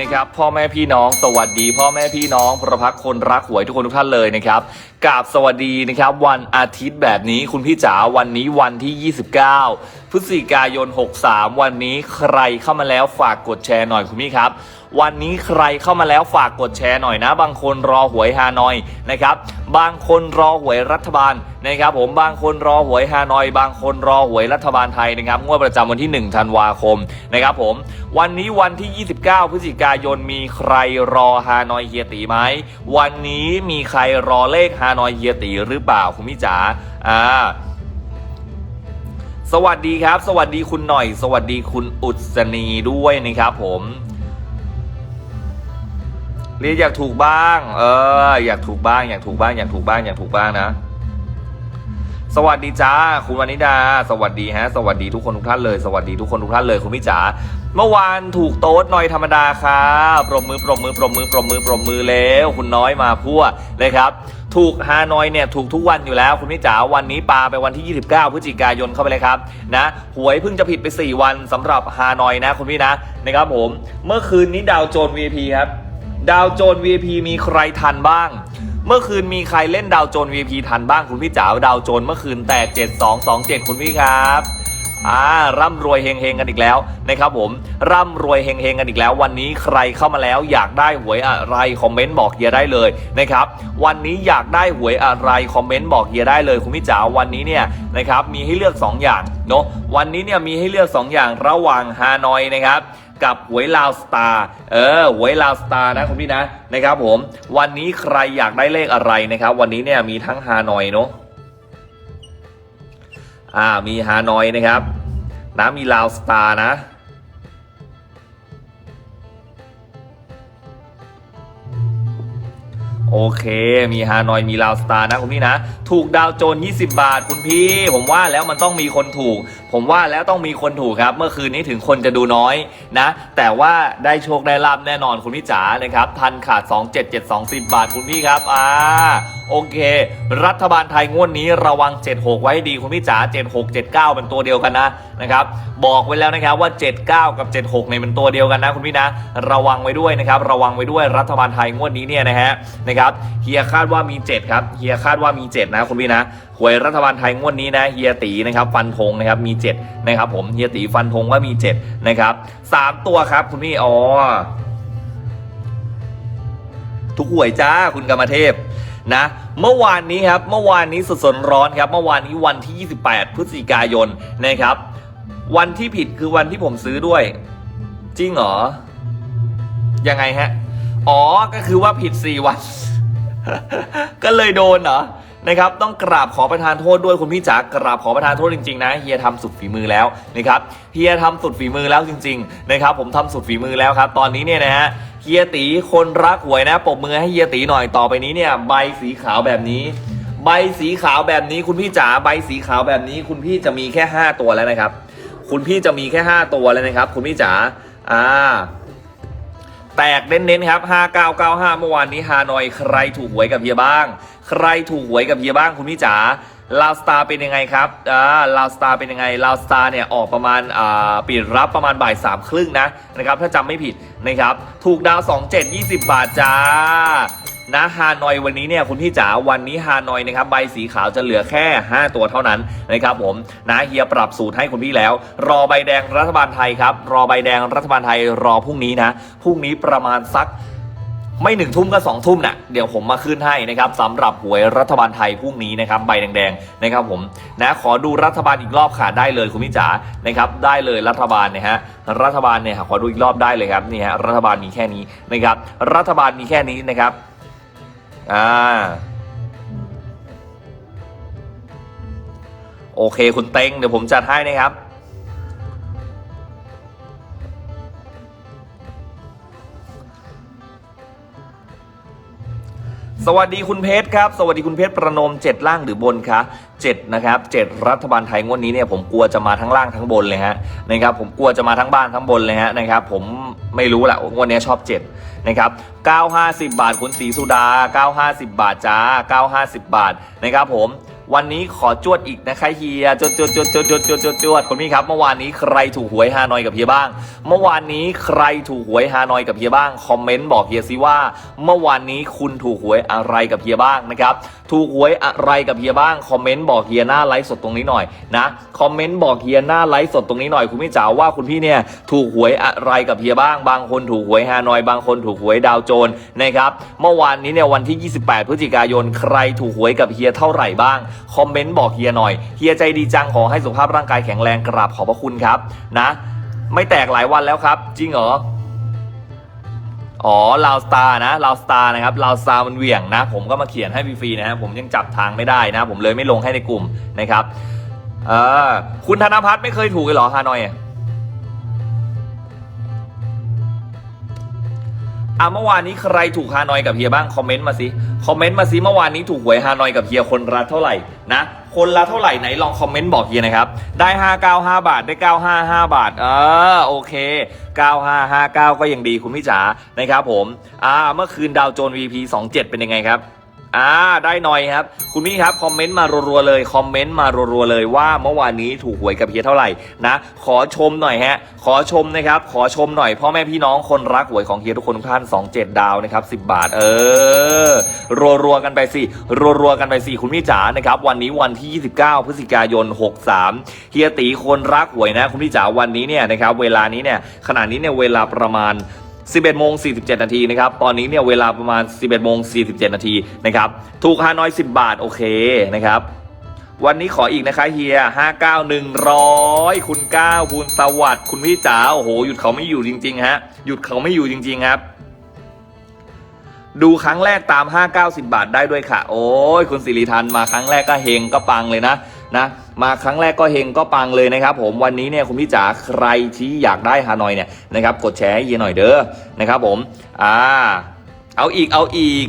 นะครับพ่อแม่พี่น้องสวัสดี พ่อแม่พี่น้องพระพักคนรักหวยทุกคนทุกท่านเลยนะครับกราบสวัสดีนะครับวันอาทิตย์แบบนี้คุณพี่จ๋าวันนี้วันที่ 29 พฤศจิกายน 63 วันนี้ใครเข้ามาแล้วฝากกดแชร์หน่อยคุณพี่ครับ วันนี้ใครเข้ามาแล้วฝากกดแชร์หน่อยนะ บางคนรอหวยฮานอยนะครับ บางคนรอหวยรัฐบาลนะครับผมบางคนรอหวยฮานอย บางคนรอหวยรัฐบาลไทยนะครับงวดประจำวันที่ 1 ธันวาคมนะครับผมวันนี้วันที่ 29 พฤศจิกายนมีใครรอฮานอยเฮียตีไหมวันนี้มีใครรอเลขฮานอยเฮียตีหรือเปล่าคุณพี่จ๋าอ่าสวัสดีครับ สวัสดีคุณหน่อย สวัสดีคุณอุศนีด้วยนะครับผม เรียนอยากถูกบ้าง เออ อยากถูกบ้าง อยากถูกบ้าง อยากถูกบ้าง อยากถูกบ้างนะ สวัสดีจ้า คุณวานิดา สวัสดีฮะ สวัสดีทุกคนทุกท่านเลย สวัสดีทุกคนทุกท่านเลยคุณพี่จ๋า เมื่อวานถูกโต๊ดหน่อยธรรมดาครับปรบมือปรบมือปรบมือปรบมือปรบมือแล้ว คุณน้อยมาพั่วเลยครับ ถูกฮานอยเนี่ยถูกทุกวันอยู่แล้ว คุณพี่จ๋า วันนี้ปาไปวันที่ 29 พฤศจิกายนเข้าไปเลยครับนะ หวยเพิ่งจะผิดไป 4 วันสำหรับฮานอยนะคุณพี่นะนะครับผม เมื่อคืนนี้ดาวโจน VIP ครับ ดาวโจน VIP มีใครทันบ้าง เมื่อคืนมีใครเล่นดาวโจน VIP ทันบ้างคุณพี่จ๋าดาวโจนเมื่อคืนแตก7227 คุณพี่ครับอ่าร่ำรวยเฮงๆกันอีกแล้วนะครับผมร่ำรวยเฮงๆกันอีกแล้ว วันนี้ใครเข้ามาแล้วอยากได้หวยอะไรคอมเมนต์บอกเฮียได้เลยนะครับวันนี้อยากได้หวยอะไรคอมเมนต์บอกเฮียได้เลยคุณพี่จ๋าวันนี้เนี่ยนะครับมีให้เลือก 2 อย่างเนาะวันนี้เนี่ยมีให้เลือก 2 อย่างระหว่างฮานอยนะครับ กับหวยลาวสตาร์เออหวยลาวสตาร์นะคุณพี่นะนะครับผมวันนี้ใครอยากได้เลขอะไรนะครับ วันนี้เนี่ยมีทั้งฮานอยเนาะอ่ามีฮานอยนะครับนะมีลาวสตาร์นะโอเค มีฮานอย มีลาวสตาร์นะคุณพี่นะ ถูกดาวโจน 20 บาทคุณพี่ ผมว่าแล้วมันต้องมีคนถูก ผมว่าแล้วต้องมีคนถูกครับ เมื่อคืนนี้ถึงคนจะดูน้อยนะ แต่ว่าได้โชคได้ลาบแน่นอนคุณพี่จ๋านะครับทันขาด 27720 บาทคุณพี่ครับอ่าโอเค รัฐบาลไทยงวดนี้ระวัง 76 ไว้ให้ดีคุณพี่จ๋า76 79เป็นตัวเดียวกันนะนะครับบอกไว้แล้วนะครับว่า 79 กับ 76เนี่ยเป็นตัวเดียวกันนะคุณพี่นะ ระวังไว้ด้วยนะครับ ระวังไว้ด้วยรัฐบาลไทยงวดนี้เนี่ยนะฮะนะครับเฮียคาดว่ามี 7 ครับเฮียคาดว่ามี 7 นะคุณพี่นะ หวยรัฐบาลไทยงวดนี้นะเฮียตีนะครับฟันธงนะครับมี7นะครับผมเฮียตีฟันธงว่ามี7นะครับสามตัวครับคุณพี่อ๋อทุกหวยจ้าคุณกรรมเทพนะเมื่อวานนี้ครับเมื่อวานนี้สดๆร้อนครับเมื่อวานนี้วันที่ 28 พฤศจิกายนนะครับ วันที่ผิดคือวันที่ผมซื้อด้วย จริงเหรอ ยังไงฮะ อ๋อก็คือว่าผิด 4 วัน ก็เลยโดนเหรอ นะครับต้องกราบขอประทานโทษด้วยคุณพี่จ๋ากราบขอประทานโทษจริงๆนะเฮียทำสุดฝีมือแล้วนะครับเฮียทำสุดฝีมือแล้วจริงๆนะครับผมทำสุดฝีมือแล้วครับ ตอนนี้เนี่ยนะฮะเฮียตีคนรักหวยนะปบมือให้เฮียตีหน่อยต่อไปนี้เนี่ยใบสีขาวแบบนี้ ใบสีขาวแบบนี้คุณพี่จ๋าใบสีขาวแบบนี้ คุณพี่จะมีแค่ 5 ตัวแล้วนะครับ คุณพี่จะมีแค่ 5 ตัวแล้วนะครับ คุณพี่จ๋าอ่า แตกเน้นๆครับ 5995 เมื่อวานนี้ฮานอยใครถูกหวยกับเฮียบ้าง ใครถูกหวยกับเฮียบ้างคุณพี่จ๋าลาวสตาร์เป็นยังไงครับอ่าลาวสตาร์เป็นยังไงลาวสตาร์เนี่ยออกประมาณอ่าปิดรับประมาณบ่ายสามครึ่งนะนะครับถ้าจำไม่ผิดนะครับถูกดาว 27 20 บาทจ้า นะฮานอยวันนี้เนี่ยคุณพี่จ๋าวันนี้ฮานอยนะครับใบสีขาวจะเหลือแค่ 5 ตัวเท่านั้นนะครับผมนะเฮียปรับสูตรให้คุณพี่แล้ว รอใบแดงรัฐบาลไทยครับรอใบแดงรัฐบาลไทยรอพรุ่งนี้นะพรุ่งนี้ประมาณสักไม่หนึ่งทุ่มก็สองทุ่มนะ่ะเดี๋ยวผมมาขึ้นให้นะครับสำหรับหวยรัฐบาลไทยพรุ่งนี้นะครับใบแดงๆนะครับผมนะขอดูรัฐบาลอีกรอบค่ะได้เลยคุณพี่จ๋านะครับได้เลยรัฐบาลนี่ยฮะรัฐบาลเนี่ยขอดูอีกรอบได้เลยครับนี่ฮะรัฐบาลมีแค่นี้นะครับรัฐบาลมีแค่นี้นะครับ อ่า โอเคคุณเต็งเดี๋ยวผมจัดให้นะครับ สวัสดีคุณเพชรครับ สวัสดีคุณเพชรประนมเจ็ดล่างหรือบนคะ เจ็ดนะครับเจ็ดรัฐบาลไทยงวดนี้เนี่ยผมกลัวจะมาทั้งล่างทั้งบนเลยฮะนะครับผมกลัวจะมาทั้งบ้านทั้งบนเลยฮะนะครับผมไม่รู้แหละงวดนี้ชอบเจ็ดนะครับ950 บาทคุณสีสุดา 950 บาทจ้า950 บาทนะครับผม วันนี้ขอจวดอีกนะคะเฮียจวดจวดจวดจวดจวดจวดจวดจวดคุณพี่ครับ เมื่อวานนี้ใครถูกหวยฮานอยกับเฮียบ้าง เมื่อวานนี้ใครถูกหวยฮานอยกับเฮียบ้างคอมเมนต์บอกเฮียซิว่า เมื่อวานนี้คุณถูกหวยอะไรกับเฮียบ้างนะครับถูกหวยอะไรกับเฮียบ้างคอมเมนต์บอกเฮียหน้าไลฟ์สดตรงนี้หน่อยนะคอมเมนต์บอกเฮียหน้าไลฟ์สดตรงนี้หน่อยคุณพี่จ๋าว่าคุณพี่เนี่ยถูกหวยอะไรกับเฮียบ้าง บางคนถูกหวยฮานอยบางคนถูกหวยดาวโจนนะครับเมื่อวานนี้เนี่ยวันที่ 28 พฤศจิกายนใครถูกหวยกับเฮียเท่าไหร่บ้างคอมเมนต์บอกเฮียหน่อยเฮียใจดีจังขอให้สุขภาพร่างกายแข็งแรงกราบขอบพระคุณครับนะ ไม่แตกหลายวันแล้วครับ จริงเหรออ๋อลาวสตาร์นะลาวสตาร์นะครับลาวสตาร์มันเหวี่ยงนะ ผมก็มาเขียนให้ฟรีๆนะฮะผมยังจับทางไม่ได้นะ ผมเลยไม่ลงให้ในกลุ่มนะครับเออคุณธนพัฒน์ไม่เคยถูกเลยเหรอฮานอย อะเมื่อวานนี้ใครถูกฮานอยกับเฮียบ้างคอมเมนต์มาสิคอมเมนต์มาสิเมื่อวานนี้ถูกหวยฮานอยกับเฮียคนละเท่าไหร่นะคนละเท่าไหร่ไหนลองคอมเมนต์บอกเฮียนะครับได้595 บาทได้ 955 บาทเออโอเค 9559 ก็ยังดีคุณพี่จ๋านะครับผมอ่าเมื่อคืนดาวโจน VP 27 เป็นยังไงครับ อ่าได้หน่อยครับ คุณพี่ครับ คอมเมนต์มารัวๆเลยคอมเมนต์มารัวๆเลยว่าเมื่อวานนี้ถูกหวยกับเฮียเท่าไหร่นะ ขอชมหน่อยฮะ ขอชมนะครับ ขอชมหน่อยพ่อแม่พี่น้องคนรักหวยของเฮียทุกคนทุกท่าน27 ดาวนะครับ 10 บาท เออ รัวๆกันไปสิรัวๆกันไปสิคุณพี่จ๋านะครับ วันนี้วันที่ 29 พฤศจิกายน 63เฮียตีคนรักหวยนะ คุณพี่จ๋าวันนี้เนี่ยนะครับเวลานี้เนี่ยขณะนี้เนี่ยเวลาประมาณ 11โมง47 นาทีนะครับ ตอนนี้เนี่ยเวลาประมาณ 11โมง47 นาทีนะครับ ถูกฮานอย 10 บาท โอเคนะครับวันนี้ขออีกนะคะเฮีย59100คุณก้าคุณสวัสดิ์คุณพี่จ๋า โอ้โห หยุดเขาไม่อยู่จริง ๆ ฮะ หยุดเขาไม่อยู่จริง ๆ ครับ ดูครั้งแรกตาม 590บาทได้ด้วยค่ะ โอ้ย คุณสิริทันมาครั้งแรกก็เฮงก็ปังเลยนะ นะมาครั้งแรกก็เฮงก็ปังเลยนะครับ ผมวันนี้เนี่ยคุณพี่จ๋าใครที่อยากได้ฮานอยเนี่ยนะครับกดแชร์ให้เยหน่อยเด้อนะครับผมอ่า เอาอีกเอาอีก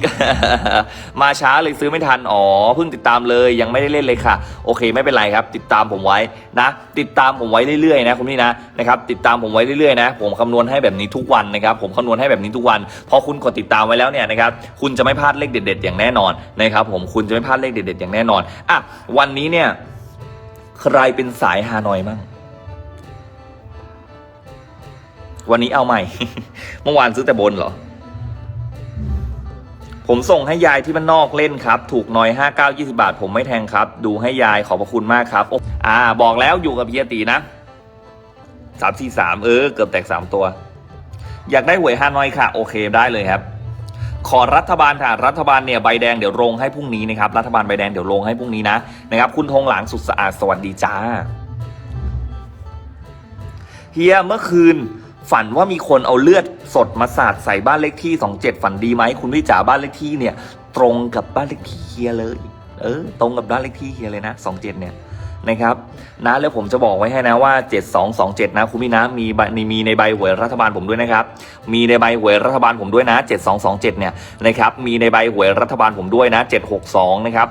มาช้าเลยซื้อไม่ทัน อ๋อเพิ่งติดตามเลยยังไม่ได้เล่นเลยค่ะ โอเคไม่เป็นไรครับ ติดตามผมไว้นะ ติดตามผมไว้เรื่อยๆนะคุณพี่นะนะครับติดตามผมไว้เรื่อยๆนะ ผมคำนวณให้แบบนี้ทุกวันนะครับ ผมคำนวณให้แบบนี้ทุกวันพอคุณกดติดตามไว้แล้วเนี่ยนะครับคุณจะไม่พลาดเลขเด็ด ๆ อย่างแน่นอนนะครับผมคุณจะไม่พลาดเลขเด็ด ๆ อย่างแน่นอนอะวันนี้เนี่ยใครเป็นสายฮานอยมั่งวันนี้เอาใหม่ เมื่อวานซื้อแต่บนเหรอ ผมส่งให้ยายที่บ้านนอกเล่นครับ ถูกน้อย 5 9 20 บาท ผมไม่แทงครับ ดูให้ยายขอบพระคุณมากครับโอ้อ่า บอกแล้วอยู่กับเฮียตีนะสามสี่สามเออ เกือบแตกสามตัว อยากได้หวยฮานอยค่ะ โอเคได้เลยครับ ขอรัฐบาลค่ะ รัฐบาลเนี่ยใบแดงเดี๋ยวลงให้พรุ่งนี้นะครับ รัฐบาลใบแดงเดี๋ยวลงให้พรุ่งนี้นะนะครับ คุณธงหลางสุดสะอาดสวัสดีจ้าเฮียเมื่อคืน ฝันว่ามีคนเอาเลือดสดมาสาดใส่บ้านเลขที่ 27 ฝันดีไหมคุณพี่จ๋าบ้านเลขที่เนี่ย ตรงกับบ้านเลขที่เฮียเลย เออ ตรงกับบ้านเลขที่เฮียเลยนะ 27 เนี่ย นะครับนะแล้วผมจะบอกไว้ให้นะว่า 7227 นะคุณพี่นะมีใบมีในใบหวยรัฐบาลผมด้วยนะครับ มีในใบหวยรัฐบาลผมด้วยนะ 7227 เนี่ยนะครับมีในใบหวยรัฐบาลผมด้วยนะ 762 นะครับ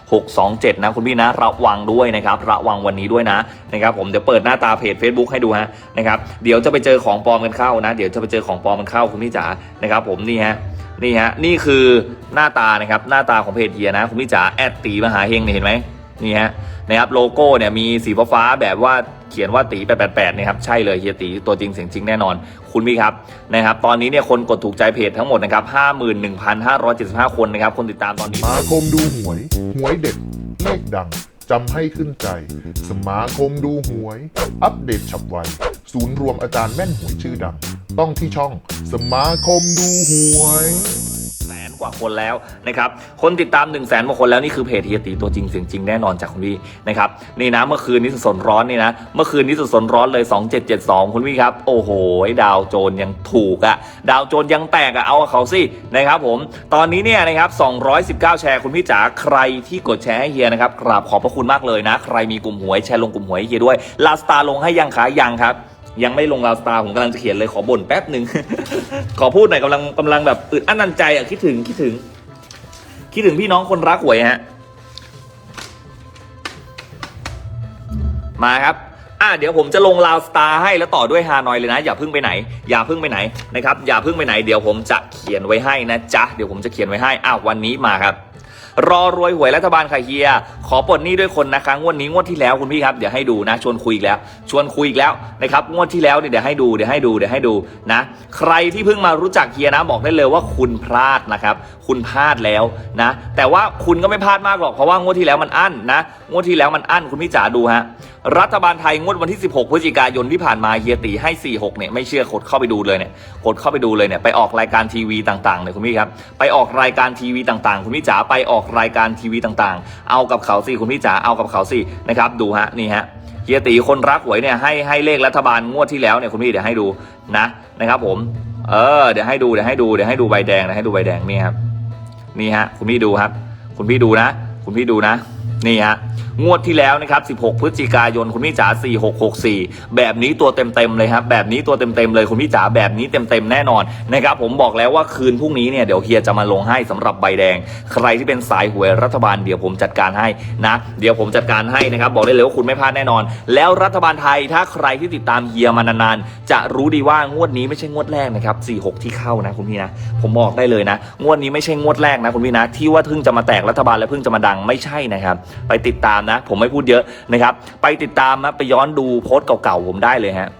72627 นะคุณพี่นะระวังด้วยนะครับระวังวันนี้ด้วยนะนะครับผมเดี๋ยวเปิดหน้าตาเพจ Facebook ให้ดูฮะนะครับเดี๋ยวจะไปเจอของปลอมกันเข้านะเดี๋ยวจะไปเจอของปลอมกันเข้าคุณพี่จ๋านะครับผมนี่ฮะนี่ฮะนี่คือหน้าตานะครับหน้าตาของเพจเฮียนะคุณพี่จ๋าแอดตีมหาเฮงเนี่ยเห็นไหม นี่ฮะนะครับโลโก้เนี่ยมีสีฟ้าแบบว่าเขียนว่าตี888นะครับใช่เลยเฮียตีตัวจริงเสียงจริงแน่นอน คุณพี่ครับนะครับตอนนี้เนี่ยคนกดถูกใจเพจทั้งหมดนะครับ51,575 คนนะครับคนติดตามตอนนี้สมาคมดูหวย หวยเด็ดเลขดังจำให้ขึ้นใจ สมาคมดูหวย อัปเดตฉับไวศูนย์รวมอาจารย์แม่นหวยชื่อดัง ต้องที่ช่องสมาคมดูหวย กว่าคนแล้วนะครับคนติดตาม1นึ่งแสนกว่าคนแล้วนี่คือเพจเฮียตีตัวจริงเสียงจริงแน่นอนจากคุณพี่นะครับนี่นะเมื่อคืนนี้สดร้อนนี่นะเมื่อคืนนี้สดร้อนเลย 2772 คุณพี่ครับโอ้โหดาวโจนยังถูกอะดาวโจนยังแตกอะเอาเขาสินะครับผมตอนนี้เนี่ยนะครับ219 แชร์คุณพี่จ๋าใครที่กดแชร์ให้เฮียนะครับกราบขอบพระคุณมากเลยนะ ใครมีกลุ่มหวยแชร์ลงกลุ่มหวยให้เฮียด้วยลาสตาลงให้ยังคะยังครับ ยังไม่ลงลาวสตาร์ผมกำลังจะเขียนเลยขอบ่นแป๊บหนึ่ง ขอพูดหน่อยกำลังกำลังแบบอึดอั้นตันใจอะคิดถึงคิดถึง คิดถึงพี่น้องคนรักหวยฮะ มาครับอะเดี๋ยวผมจะลงลาวสตาร์ให้แล้วต่อด้วยฮานอยเลยนะ อย่าพิ่งไปไหน อย่าพิ่งไปไหนนะครับ อย่าพิ่งไปไหน เดี๋ยวผมจะเขียนไว้ให้นะจ๊ะเดี๋ยวผมจะเขียนไว้ให้อ้าววันนี้มาครับ รอรวยหวยรัฐบาลค่ะเฮีย ขอปลดหนี้ด้วยคนนะคะงวดนี้งวดที่แล้วคุณพี่ครับเดี๋ยวให้ดูนะ ชวนคุยอีกแล้ว ชวนคุยอีกแล้วนะครับงวดที่แล้วเนี่ยเดี๋ยวให้ดูเดี๋ยวให้ดูเดี๋ยวให้ดูนะใครที่เพิ่งมารู้จักเฮียนะบอกได้เลยว่าคุณพลาดนะครับ คุณพลาดแล้วนะ แต่ว่าคุณก็ไม่พลาดมากหรอกเพราะว่างวดที่แล้วมันอั้นนะ งวดที่แล้วมันอั้นคุณพี่จ๋าดูฮะ รัฐบาลไทยงวดวันที่ 16 พฤศจิกายนที่ผ่านมาเฮียตีให้ 46 เนี่ยไม่เชื่อกดเข้าไปดูเลยเนี่ยกดเข้าไปดูเลยเนี่ยไปออกรายการทีวีต่างๆเนี่ยคุณพี่ครับไปออกรายการทีวีต่างๆ คุณพี่จ๋าไปออกรายการทีวีต่างๆ เอากับเขาสิคุณพี่จ๋าเอากับเขาสินะครับดูฮะนี่ฮะเฮียตีคนรักหวยเนี่ยให้ให้เลขรัฐบาลงวดที่แล้วเนี่ยคุณพี่เดี๋ยวให้ดูนะนะครับผมเออเดี๋ยวให้ดูเดี๋ยวให้ดูเดี๋ยวให้ดูใบแดงเดี๋ยวให้ดูใบแดงนี่ครับนี่ฮะคุณพี่ดูครับ คุณพี่ดูนะ คุณพี่ดูนะ นี่ฮะ งวดที่แล้วนะครับ 16 พฤศจิกายนคุณพี่จ๋า 4664 แบบนี้ตัวเต็มๆเลยครับ แบบนี้ตัวเต็มๆเลยคุณพี่จ๋า แบบนี้เต็มๆแน่นอนนะครับ ผมบอกแล้วว่าคืนพรุ่งนี้เนี่ยเดี๋ยวเฮียจะมาลงให้สำหรับใบแดง ใครที่เป็นสายหวยรัฐบาลเดี๋ยวผมจัดการให้นะ เดี๋ยวผมจัดการให้นะครับ บอกได้เลยว่าคุณไม่พลาดแน่นอน แล้วรัฐบาลไทยถ้าใครที่ติดตามเฮียมานานๆจะรู้ดีว่างวดนี้ไม่ใช่งวดแรกนะครับ 46 ที่เข้านะคุณพี่นะ ผมบอกได้เลยนะ งวดนี้ไม่ใช่งวดแรกนะคุณพี่นะ ที่ว่าเพิ่งจะมาแตกรัฐบาลและเพิ่งจะมาดังไม่ใช่นะครับ ไปติดตามนะ ผมไม่พูดเยอะนะครับ ไปติดตามนะไปย้อนดูโพสต์เก่าๆผมได้เลยฮะ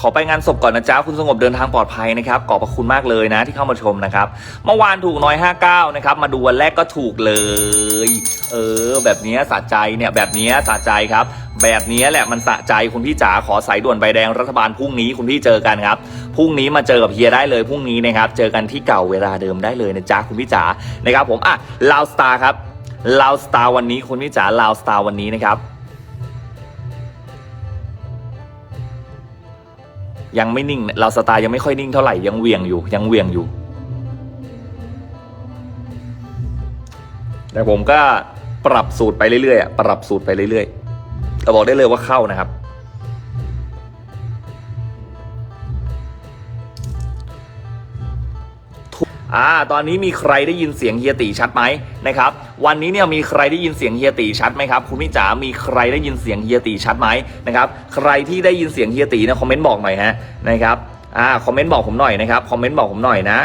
ขอไปงานศพก่อนนะจ๊ะคุณสงบเดินทางปลอดภัยนะครับขอบพระคุณมากเลยนะที่เข้ามาชมนะครับเมื่อวานถูกน้อย 59 นะครับ มาดูวันแรกก็ถูกเลย เออ แบบนี้สะใจเนี่ยแบบนี้สะใจครับ แบบนี้แหละมันสะใจคุณพี่จ๋าขอสายด่วนใบแดงรัฐบาลพรุ่งนี้คุณพี่เจอกันครับพรุ่งนี้มาเจอกับเฮียได้เลยพรุ่งนี้นะครับเจอกันที่เก่าเวลาเดิมได้เลยนะจ๊ะคุณพี่จ๋านะครับผมอะลาวสตาร์ครับลาวสตาร์วันนี้คุณพี่จ๋าลาวสตาร์วันนี้นะครับ ยังไม่นิ่ง เราสตาร์ยังไม่ค่อยนิ่งเท่าไหร่ยังเหวียงอยู่ยังเหวียงอยู่ แต่ผมก็ปรับสูตรไปเรื่อยๆปรับสูตรไปเรื่อยๆแต่บอกได้เลยว่าเข้านะครับ อ่าตอนนี้มีใครได้ยินเสียงเฮียตีชัดไหมนะครับวันนี้เนี่ยมีใครได้ยินเสียงเฮียตีชัดไหมครับคุณพี่จ๋ามีใครได้ยินเสียงเฮียตีชัดไหมนะครับใครที่ได้ยินเสียงเฮียตีนะคอมเมนต์บอกหน่อยฮะนะครับอ่าคอมเมนต์บอกผมหน่อยนะครับคอมเมนต์บอกผมหน่อยนะ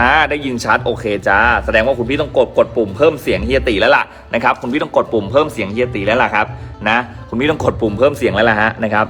อ่าได้ยินชัดโอเคจ้าแสดงว่าคุณพี่ต้องกดกดปุ่มเพิ่มเสียงเฮียตีแล้วล่ะนะครับคุณพี่ต้องกดปุ่มเพิ่มเสียงเฮียตีแล้วล่ะครับนะคุณพี่ต้องกดปุ่มเพิ่มเสียงแล้วล่ะฮะนะครับ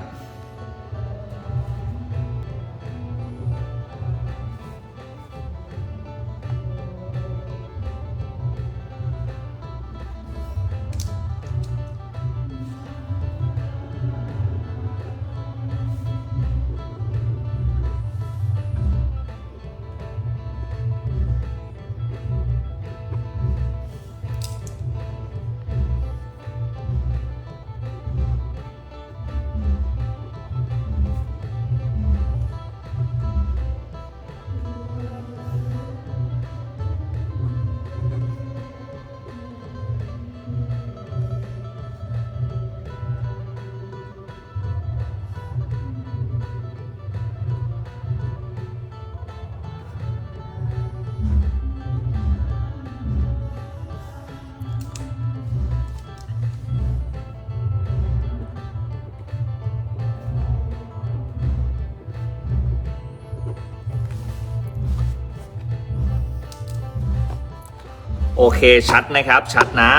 โอเคชัดนะครับ ชัดนะ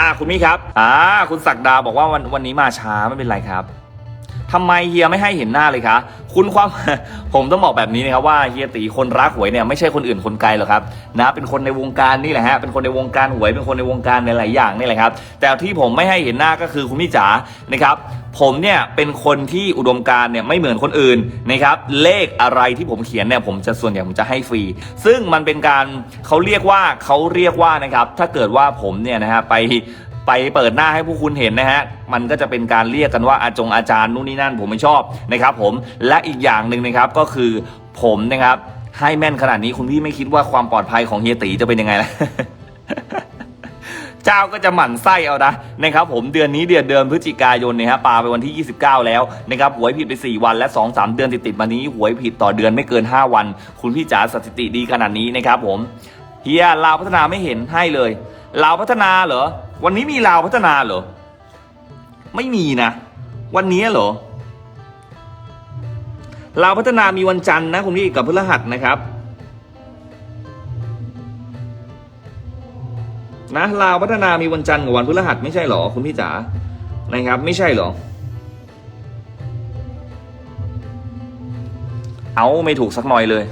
อ่าคุณมี่ครับ อ่า คุณศักดาบอกว่าวันวันนี้มาช้าไม่เป็นไรครับทำไมเฮียไม่ให้เห็นหน้าเลยคะ คุณความ ผมต้องบอกแบบนี้นะครับว่าเฮียตีคนรักหวยเนี่ยไม่ใช่คนอื่นคนไกลหรอกครับนะเป็นคนในวงการนี่แหละฮะเป็นคนในวงการหวยเป็นคนในวงการในหลายอย่างนี่แหละครับแต่ที่ผมไม่ให้เห็นหน้าก็คือคุณพี่จ๋านะครับ ผมเนี่ยเป็นคนที่อุดมการเนี่ยไม่เหมือนคนอื่นนะครับเลขอะไรที่ผมเขียนเนี่ยผมจะส่วนใหญ่ผมจะให้ฟรี ซึ่งมันเป็นการเขาเรียกว่าเขาเรียกว่านะครับถ้าเกิดว่าผมเนี่ยนะฮะไปไปเปิดหน้าให้ผู้คุณเห็นนะฮะ มันก็จะเป็นการเรียกกันว่าอาจงอาจารย์นู่นนี่นั่นผมไม่ชอบนะครับผม และอีกอย่างหนึ่งนะครับก็คือผมนะครับให้แม่นขนาดนี้คุณพี่ไม่คิดว่าความปลอดภัยของเฮียตีจะเป็นยังไงล่ะ เจ้าก็จะหมั่นไส้เอานะนะครับผมเดือนนี้เดือนเดือนพฤศจิกายนเนี่ยฮะปาไปวันที่ 29 แล้วนะครับหวยผิดไป 4 วันและ 2 3 เดือนติดๆมานี้หวยผิดต่อเดือนไม่เกิน 5 วัน คุณพี่จ๋าสถิติดีขนาดนี้นะครับผมเฮียลาวพัฒนาไม่เห็นให้เลยลาวพัฒนาเหรอวันนี้มีลาวพัฒนาเหรอไม่มีนะ วันนี้เหรอลาวพัฒนามีวันจันทร์นะคุณพี่กับพฤหัสนะครับ นะลาวพัฒนามีวันจันทร์กับวันพฤหัสไม่ใช่หรอคุณพี่จ๋านะครับ ไม่ใช่หรอ เอาไม่ถูกสักหน่อยเลย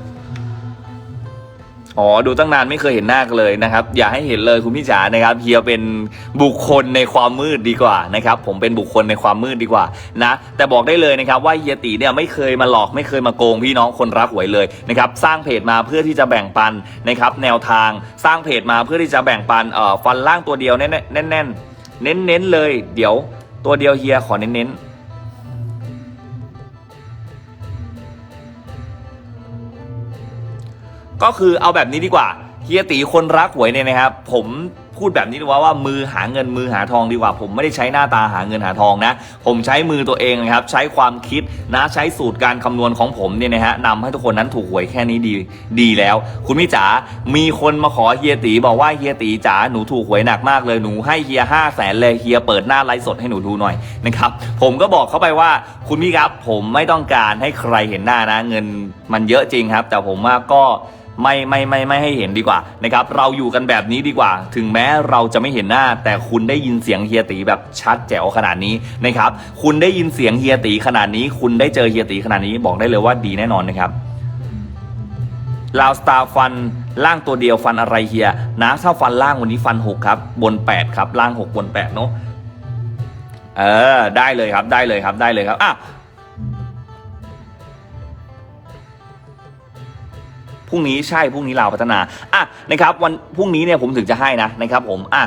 อ๋อดูตั้งนานไม่เคยเห็นหน้ากันเลยนะครับ อย่าให้เห็นเลยคุณพี่จ๋านะครับเฮียเป็นบุคคลในความมืดดีกว่านะครับผมเป็นบุคคลในความมืดดีกว่านะแต่บอกได้เลยนะครับว่าเฮียตีเนี่ยไม่เคยมาหลอกไม่เคยมาโกงพี่น้องคนรักหวยเลยนะครับสร้างเพจมาเพื่อที่จะแบ่งปันนะครับแนวทางสร้างเพจมาเพื่อที่จะแบ่งปันเอ่อฟันล่างตัวเดียวแน่นๆแน่นเน้นเลย เดี๋ยวตัวเดียวเฮียขอเน้นๆ ก็คือเอาแบบนี้ดีกว่าเฮียตีคนรักหวยเนี่ยนะครับ ผมพูดแบบนี้ดีกว่าว่ามือหาเงินมือหาทองดีกว่า ผมไม่ได้ใช้หน้าตาหาเงินหาทองนะ ผมใช้มือตัวเองนะครับใช้ความคิดนะใช้สูตรการคำนวณของผมเนี่ยนะฮะนำให้ทุกคนนั้นถูกหวยแค่นี้ดีดีแล้ว คุณพี่จ๋ามีคนมาขอเฮียตีบอกว่าเฮียตีจ๋าหนูถูกหวยหนักมากเลยหนูให้เฮียห้าแสนเลยเฮียเปิดหน้าไลฟ์สดให้หนูดูหน่อยนะครับผมก็บอกเขาไปว่าคุณพี่ครับผมไม่ต้องการให้ใครเห็นหน้านะ เงินมันเยอะจริงครับ แต่ผมว่าก็ ไม่ไม่ไม่ไม่ให้เห็นดีกว่านะครับเราอยู่กันแบบนี้ดีกว่า ถึงแม้เราจะไม่เห็นหน้า แต่คุณได้ยินเสียงเฮียตีแบบชัดแจ๋วขนาดนี้นะครับคุณได้ยินเสียงเฮียตีขนาดนี้ คุณได้เจอเฮียตีขนาดนี้บอกได้เลยว่าดีแน่นอนนะครับลาวสตาร์ฟันล่างตัวเดียวฟันอะไรเฮียนะถ้าฟันล่างวันนี้ฟัน 6 ครับ บน 8 ครับ ล่าง 6 บน 8 เนาะเออได้เลยครับได้เลยครับได้เลยครับอะ พรุ่งนี้ใช่พรุ่งนี้ลาวพัฒนาอะนะครับวันพรุ่งนี้เนี่ยผมถึงจะให้นะนะครับผมอะ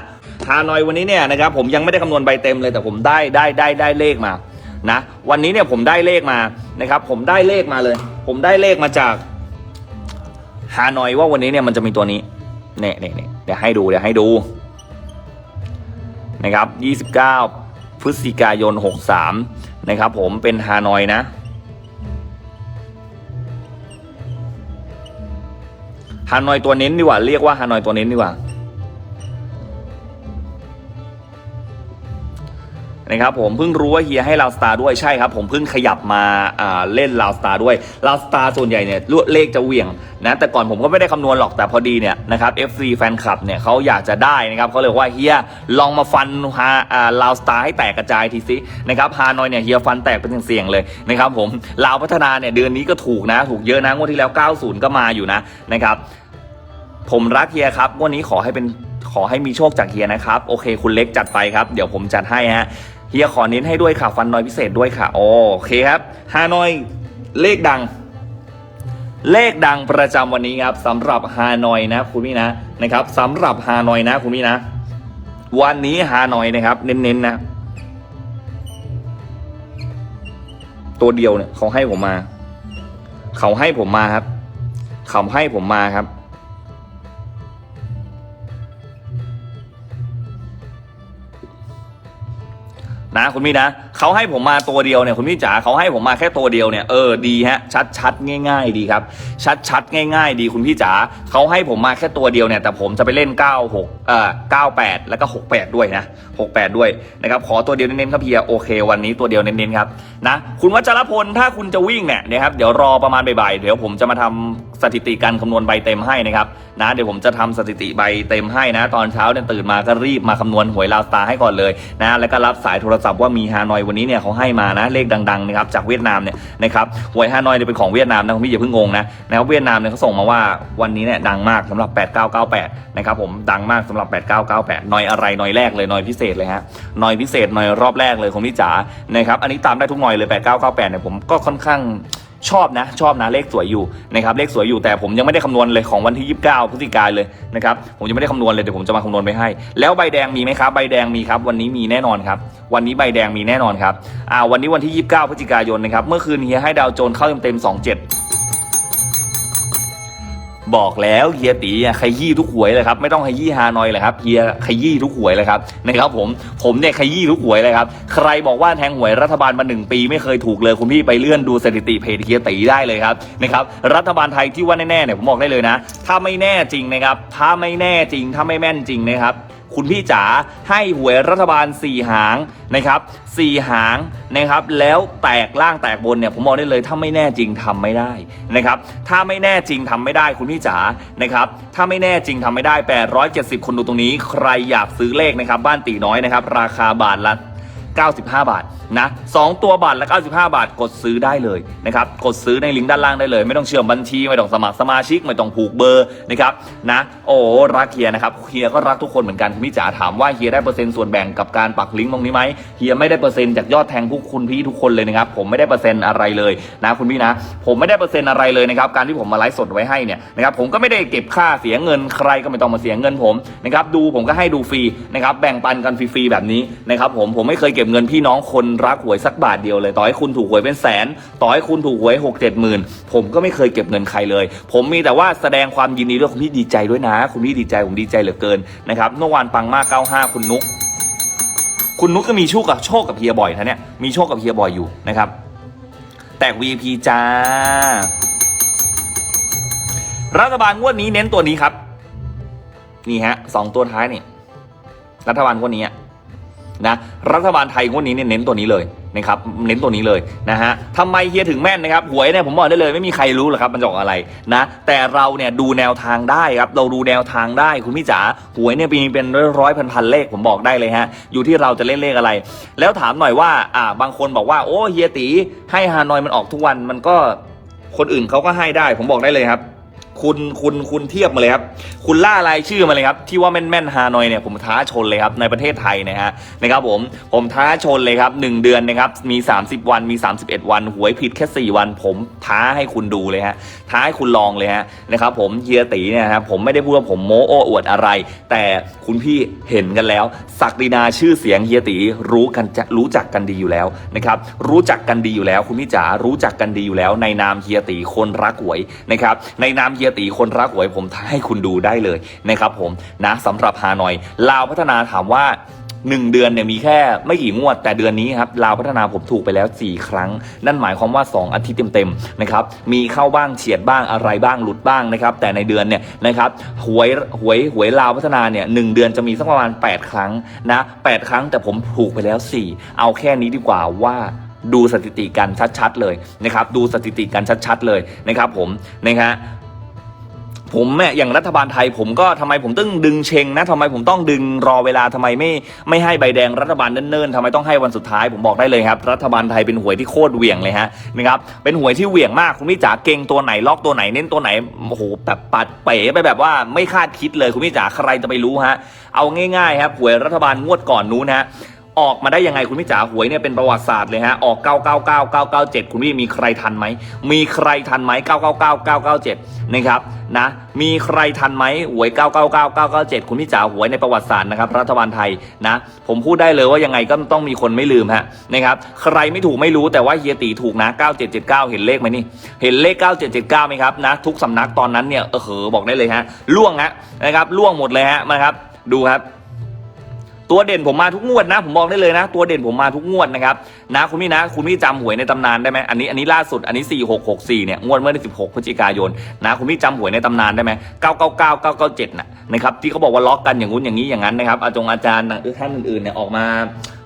ฮานอยวันนี้เนี่ยนะครับผมยังไม่ได้คำนวณใบเต็มเลยแต่ผมได้ได้ได้ได้เลขมานะวันนี้เนี่ยผมได้เลขมานะครับผมได้เลขมาเลย ผมได้เลขมาจากฮานอยว่าวันนี้เนี่ยมันจะมีตัวนี้เนี่ยเนี่ยเนี่ยเดี๋ยวให้ดูเดี๋ยวให้ดูนะครับ 29 พฤศจิกายน 63 นะครับผมเป็นฮานอยนะ ฮานอยตัวเน้นดีกว่า เรียกว่าฮานอยตัวเน้นดีกว่า นะครับผมเพิ่งรู้ว่าเฮียให้ลาวสตาร์ด้วยใช่ครับ ผมเพิ่งขยับมาเล่นลาวสตาร์ด้วยลาวสตาร์ส่วนใหญ่เนี่ยเลขจะเหวี่ยงนะแต่ก่อนผมก็ไม่ได้คำนวณหรอกแต่พอดีเนี่ยนะครับ FC แฟนคลับเนี่ยเขาอยากจะได้นะครับเขาเลยว่าเฮียลองมาฟันฮาลาวสตาร์ให้แตกกระจายทีสินะครับฮานอยเนี่ยเฮียฟันแตกเป็นเสียงเลยนะครับผมลาวพัฒนาเนี่ยเดือนนี้ก็ถูกนะถูกเยอะนะงวดที่แล้ว 90 ก็มาอยู่นะนะครับผมรักเฮียครับวันนี้ขอให้เป็นขอให้มีโชคจากเฮียนะครับ โอเคคุณเล็กจัดไปครับ เดี๋ยวผมจัดให้ฮะ เฮียขอเน้นให้ด้วยค่ะ ฟันนอยพิเศษด้วยค่ะ โอเคครับฮานอยเลขดัง เลขดังประจำวันนี้ครับสำหรับฮานอยนะคุณพี่นะนะครับสำหรับฮานอยนะคุณพี่นะ วันนี้ฮานอยนะครับ เน้นๆนะ ตัวเดียวเนี่ยเขาให้ผมมา เขาให้ผมมาครับ เขาให้ผมมาครับ นะคุณมี่นะ เขาให้ผมมาตัวเดียวเนี่ยคุณพี่จ๋าเขาให้ผมมาแค่ตัวเดียวเนี่ยเออดีฮะชัดชัดง่าย ๆ ดีครับ ชัดชัดง่าย ๆ ดีคุณพี่จ๋าเขาให้ผมมาแค่ตัวเดียวเนี่ยแต่ผมจะไปเล่น 96เอ่อ98 แล้วก็ 68 ด้วยนะ 68 ด้วยนะครับขอตัวเดียวเน้นๆครับเพียโอเค วันนี้ตัวเดียวเน้นๆครับนะคุณวัชรพลถ้าคุณจะวิ่งเนี่ยนะครับเดี๋ยวรอประมาณบ่ายๆเดี๋ยวผมจะมาทำสถิติการคำนวณใบเต็มให้นะครับนะเดี๋ยวผมจะทำสถิติใบเต็มให้นะ ตอนเช้าเนี่ยตื่นมาก็รีบมาคำนวณหวยลาวสตาร์ให้ก่อนเลยนะแล้วก็รับสายโทรศัพท์ว่ามีฮานอยวันนี้เนี่ยเขาให้มานะเลขดังๆนะครับจากเวียดนามเนี่ยนะครับหวยฮานอยเนี่ยเป็นของเวียดนามนะคุณพี่อย่าเพิ่งงงนะนะครับเวียดนามเนี่ยเขาส่งมาว่าวันนี้เนี่ยดังมากสำหรับ 8998นะครับผมดังมากสำหรับ 8998นอยอะไรนอยแรกเลยนอยพิเศษเลยฮะนอยพิเศษนอยรอบแรกเลยคุณพี่จ๋านะครับอันนี้ตามได้ทุกนอยเลย8998เนี่ยผมก็ค่อนข้าง ชอบนะ ชอบนะเลขสวยอยู่นะครับเลขสวยอยู่แต่ผมยังไม่ได้คำนวณเลยของวันที่ 29พฤศจิกายนเลยนะครับผมยังไม่ได้คำนวณเลยเดี๋ยวผมจะมาคำนวณไปให้ แล้วใบแดงมีไหมครับใบแดงมีครับวันนี้มีแน่นอนครับวันนี้ใบแดงมีแน่นอนครับอ่าวันนี้วันที่ 29พฤศจิกายนนะครับเมื่อคืนเฮียให้ดาวโจนเข้าเต็มๆ27 บอกแล้วเฮียตีอะขยี้ทุกหวยเลยครับไม่ต้องขยี้ฮานอยเลยครับเฮียขยี้ทุกหวยเลยครับนะครับผมผมเนี่ยขยี้ทุกหวยเลยครับใครบอกว่าแทงหวยรัฐบาลมาหนึ่งปี ไม่เคยถูกเลยคุณพี่ไปเลื่อนดูสถิติเพจเฮียตีได้เลยครับนะครับรัฐบาลไทยที่ว่าแน่ๆเนี่ยผมบอกได้เลยนะ ถ้าไม่แน่จริงนะครับถ้าไม่แน่จริงถ้าไม่แม่นจริงนะครับ คุณพี่จ๋าให้หวยรัฐบาล 4 หางนะครับสี่หางนะครับ แล้วแตกล่างแตกบนเนี่ยผมบอกได้เลยถ้าไม่แน่จริงทำไม่ได้นะครับถ้าไม่แน่จริงทำไม่ได้คุณพี่จ๋านะครับถ้าไม่แน่จริงทำไม่ได้ 870 คนดูตรงนี้ ใครอยากซื้อเลขนะครับบ้านตีน้อยนะครับราคาบาทละ 95 บาทนะสองตัวบาทละ 95 บาท กดซื้อได้เลยนะครับกดซื้อในลิงก์ด้านล่างได้เลย ไม่ต้องเชื่อมบัญชีไม่ต้องสมัครสมาชิกไม่ต้องผูกเบอร์นะครับนะโอ้รักเฮียนะครับเฮียก็รักทุกคนเหมือนกันคุณพี่จ๋าถามว่าเฮียได้เปอร์เซ็นต์ส่วนแบ่งกับการปักลิงก์ตรงนี้ไหมเฮียไม่ได้เปอร์เซ็นต์จากยอดแทงพวกคุณพี่ทุกคนเลยนะครับผมไม่ได้เปอร์เซ็นต์อะไรเลยนะคุณพี่นะ ผมไม่ได้เปอร์เซ็นต์อะไรเลยนะครับการที่ผมมาไลฟ์สดไว้ให้เนี่ยนะครับผมก็ไม่ได้เก็บค่าเสียเงินใครก็ไม่ต้องมาเสียเงินผมนะครับดูผมก็ให้ดูฟรีนะครับแบ่งปันกันฟรีๆแบบนี้นะครับผมผมไม่เคยเก็บเงินพี่น้องคนรักหวยสักบาทเดียวเลย ต่อให้คุณถูกหวยเป็นแสน ต่อให้คุณถูกหวยหกเจ็ดหมื่นผมก็ไม่เคยเก็บเงินใครเลย ผมมีแต่ว่าแสดงความยินดีด้วยคุณพี่ดีใจด้วยนะ คุณพี่ดีใจผมดีใจเหลือเกินนะครับเมื่อวานปังมาก95 คุณนุก คุณนุกก็มีโชคกับโชคกับเฮียบ่อยนะเนี่ยมีโชคกับเฮียบ่อยอยู่นะครับ แตก VP จ้า รัฐบาลงวดนี้เน้นตัวนี้ครับ นี่ฮะสองตัวท้ายนี่รัฐบาลงวดนี้อะ นะรัฐบาลไทยงวดนี้เนี่ยเน้นตัวนี้เลยนะครับเน้นตัวนี้เลยนะฮะทำไมเฮียถึงแม่นนะครับหวยเนี่ยผมบอกได้เลยไม่มีใครรู้หรอกครับมันจะออกอะไรนะแต่เราเนี่ยดูแนวทางได้ครับเราดูแนวทางได้คุณพี่จ๋าหวยเนี่ยมีเป็นร้อยๆพันเลขผมบอกได้เลยฮะอยู่ที่เราจะเล่นเลขอะไร แล้วถามหน่อยว่าอ่าบางคนบอกว่าโอ้เฮียตีให้ฮานอยมันออกทุกวันมันก็คนอื่นเขาก็ให้ได้ผมบอกได้เลยครับ คุณคุณคุณเทียบมาเลยครับ คุณล่ารายชื่อมาเลยครับ ที่ว่าแม่นแม่นฮานอยเนี่ยผมท้าชนเลยครับในประเทศไทยนะฮะนะครับผมผมท้าชนเลยครับ 1 เดือนนะครับมี 30 วันมี 31 วัน หวยผิดแค่ 4 วัน ผมท้าให้คุณดูเลยฮะท้าให้คุณลองเลยฮะนะครับผมเฮียตีเนี่ยครับผมไม่ได้พูดว่าผมโม้โอ้อวดอะไร แต่คุณพี่เห็นกันแล้วศักดินาชื่อเสียงเฮียตีรู้กันจะรู้จักกันดีอยู่แล้วนะครับรู้จักกันดีอยู่แล้ว คุณพี่จ๋ารู้จักกันดีอยู่แล้ว ในนามเฮียตีคนรักหวยนะครับในนามเฮียตีคนรักหวยผมให้คุณดูได้เลยนะครับผมนะสำหรับฮานอยลาวพัฒนาถามว่า1เดือนเนี่ยมีแค่ไม่กี่งวด แต่เดือนนี้ครับลาวพัฒนาผมถูกไปแล้ว 4 ครั้ง นั่นหมายความว่า 2 อาทิตย์เต็มๆนะครับมีเข้าบ้างเฉียดบ้างอะไรบ้างหลุดบ้างนะครับแต่ในเดือนเนี่ยนะครับหวยหวยหวยลาวพัฒนาเนี่ยหเดือนจะมีสักประมาณ 8 ครั้งนะ8ครั้งแต่ผมถูกไปแล้ว 4 เอาแค่นี้ดีกว่าว่าดูสถิติกันชัดๆเลยนะครับดูสถิติกันชัดๆเลยนะครับผมนะฮะ ผมเนี่ยอย่างรัฐบาลไทยผมก็ทำไมผมต้องดึงเชงนะทำไมผมต้องดึงรอเวลาทำไมไม่ไม่ให้ใบแดงรัฐบาลเนิ่นๆทำไมต้องให้วันสุดท้ายผมบอกได้เลยครับ รัฐบาลไทยเป็นหวยที่โคตรเหวี่ยงเลยฮะนะครับเป็นหวยที่เหวี่ยงมากคุณพี่จ๋าเก่งตัวไหนล็อกตัวไหนเน้นตัวไหนโอ้โหแบบปัดเป๋ไปแบบว่าไม่คาดคิดเลยคุณพี่จ๋าใครจะไปรู้ฮะเอาง่ายๆครับหวยรัฐบาลงวดก่อนนู้นฮะ ออกมาได้ยังไงคุณพี่จ๋าหวยเนี่ยเป็นประวัติศาสตร์เลยฮะออก 999 997 คุณพี่มีใครทันไหมมีใครทันไหม999 997 นะครับนะมีใครทันไหมหวย 999 997 คุณพี่จ๋าหวยในประวัติศาสตร์นะครับรัฐบาลไทยนะผมพูดได้เลยว่ายังไงก็ต้องมีคนไม่ลืมฮะนะครับใครไม่ถูกไม่รู้แต่ว่าเฮียตีถูกนะ 9779 เห็นเลขไหมนี่ เห็นเลข 9779ไหมครับนะทุกสำนักตอนนั้นเนี่ยเออเหอบอกได้เลยฮะล่วงฮะนะครับล่วงหมดเลยฮะนะครับดูครับ ตัวเด่นผมมาทุกงวดนะ ผมบอกได้เลยนะ ตัวเด่นผมมาทุกงวดนะครับนะคุณพี่นะ คุณพี่จำหวยในตำนานได้ไหมอันนี้อันนี้ล่าสุดอันนี้ 4664เนี่ยงวดเมื่อวันที่16พฤศจิกายนนะคุณพี่จำหวยในตำนานได้ไหม999 997นะนะครับที่เขาบอกว่าล็อกกันอย่างงู้นอย่างนี้อย่างนั้นนะครับอาจงอาจารย์ท่านอื่นๆเนี่ยออกมา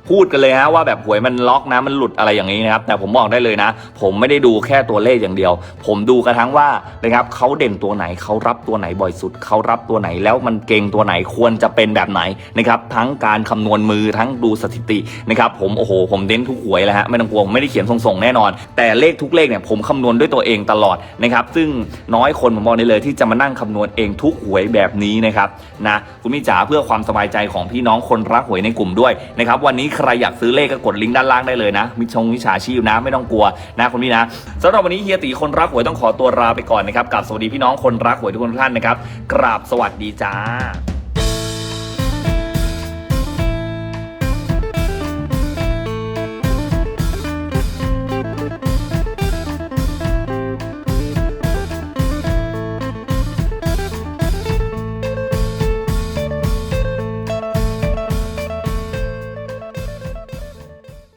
พูดกันเลยฮะว่าแบบหวยมันล็อกนะมันหลุดอะไรอย่างนี้นะครับแต่ผมบอกได้เลยนะ ผมไม่ได้ดูแค่ตัวเลขอย่างเดียว ผมดูกระทั่งว่านะครับเขาเด่นตัวไหนเขารับตัวไหนบ่อยสุดเขารับตัวไหนแล้วมันเก่งตัวไหนควรจะเป็นแบบไหนนะครับทั้งการคำนวณมือทั้งดูสถิตินะครับผมโอ้โหผมเน้นทุกหวยแล้วฮะไม่ต้องกลัวผมไม่ได้เขียนส่งๆแน่นอน แต่เลขทุกเลขเนี่ยผมคำนวณด้วยตัวเองตลอดนะครับซึ่งน้อยคนผมบอกได้เลยที่จะมานั่งคำนวณเองทุกหวยแบบนี้นะครับนะคุณมิจ๋าเพื่อความสบายใจของพี่น้องคนรักหวยในกลุ่มด้วยนะครับวันนี้ใครอยากซื้อเลขก็กดลิงก์ด้านล่างได้เลยนะ มิชงวิชาชีพนะไม่ต้องกลัวนะคุณพี่นะสำหรับวันนี้เฮียตีคนรักหวยต้องขอตัวลาไปก่อนนะครับกับสวัสดีพี่น้องคนรักหวยทุกคนทุกท่านนะครับกราบสวัสดีจ้า